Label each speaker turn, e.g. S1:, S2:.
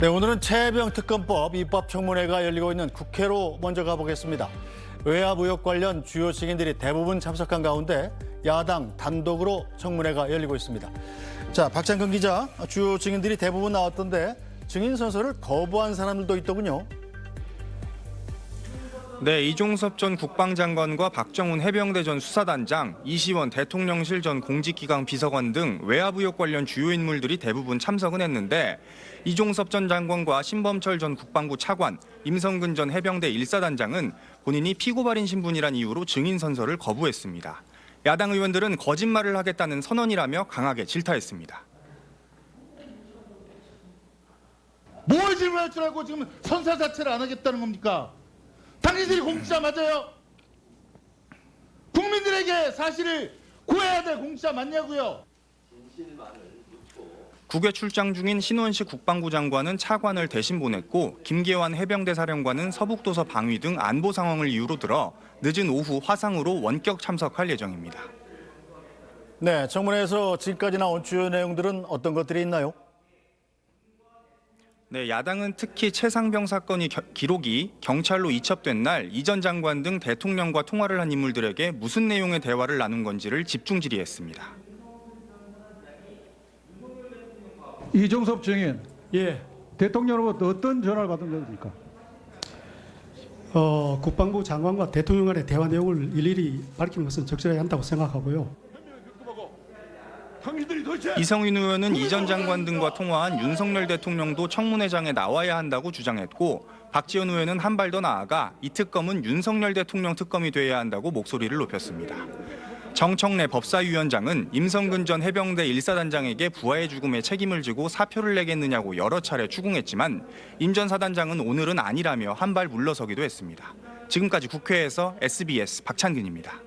S1: 네, 오늘은 최혜병 특검법 입법 청문회가 열리고 있는 국회로 먼저 가보겠습니다. 외화무역 관련 주요 증인들이 대부분 참석한 가운데 야당 단독으로 청문회가 열리고 있습니다. 자, 박찬근 기자, 주요 증인들이 대부분 나왔던데 증인 선서를 거부한 사람들도 있더군요.
S2: 네, 이종섭 전 국방장관과 박정훈 해병대 전 수사단장, 이시원 대통령실 전 공직기강 비서관 등 외화무역 관련 주요 인물들이 대부분 참석은 했는데 이종섭 전 장관과 신범철 전 국방부 차관, 임성근 전 해병대 1사단장은 본인이 피고발인 신분이란 이유로 증인 선서를 거부했습니다. 야당 의원들은 거짓말을 하겠다는 선언이라며 강하게 질타했습니다.
S3: 뭘 질문할 줄 알고 지금 선사 자체를 안 하겠다는 겁니까? 당신들이 공직자 맞아요? 국민들에게 사실을 구해야 될 공직자 맞냐고요?
S2: 국외 출장 중인 신원식 국방부 장관은 차관을 대신 보냈고 김계환 해병대 사령관은 서북도서 방위 등 안보 상황을 이유로 들어 늦은 오후 화상으로 원격 참석할 예정입니다.
S1: 네, 청문회에서 지금까지 나온 주요 내용들은 어떤 것들이 있나요?
S2: 네, 야당은 특히 최상병 사건이 겨- 기록이 경찰로 이첩된 날 이전 장관 등 대통령과 통화를 한 인물들에게 무슨 내용의 대화를 나눈 건지를 집중 질의했습니다.
S4: 이종섭 증인,
S5: 예,
S4: 대통령으로부터 어떤 전화를 받은 겁니까?
S5: 어, 국방부 장관과 대통령 간의 대화 내용을 일일이 밝히는 것은 적절하지 않다고 생각하고요.
S2: 이성윤 의원은 이 전 장관 등과 통화한 윤석열 대통령도 청문회장에 나와야 한다고 주장했고 박지원 의원은 한 발 더 나아가 이 특검은 윤석열 대통령 특검이 돼야 한다고 목소리를 높였습니다. 정청래 법사위원장은 임성근 전 해병대 1사단장에게 부하의 죽음에 책임을 지고 사표를 내겠느냐고 여러 차례 추궁했지만 임 전 사단장은 오늘은 아니라며 한 발 물러서기도 했습니다. 지금까지 국회에서 SBS 박찬근입니다.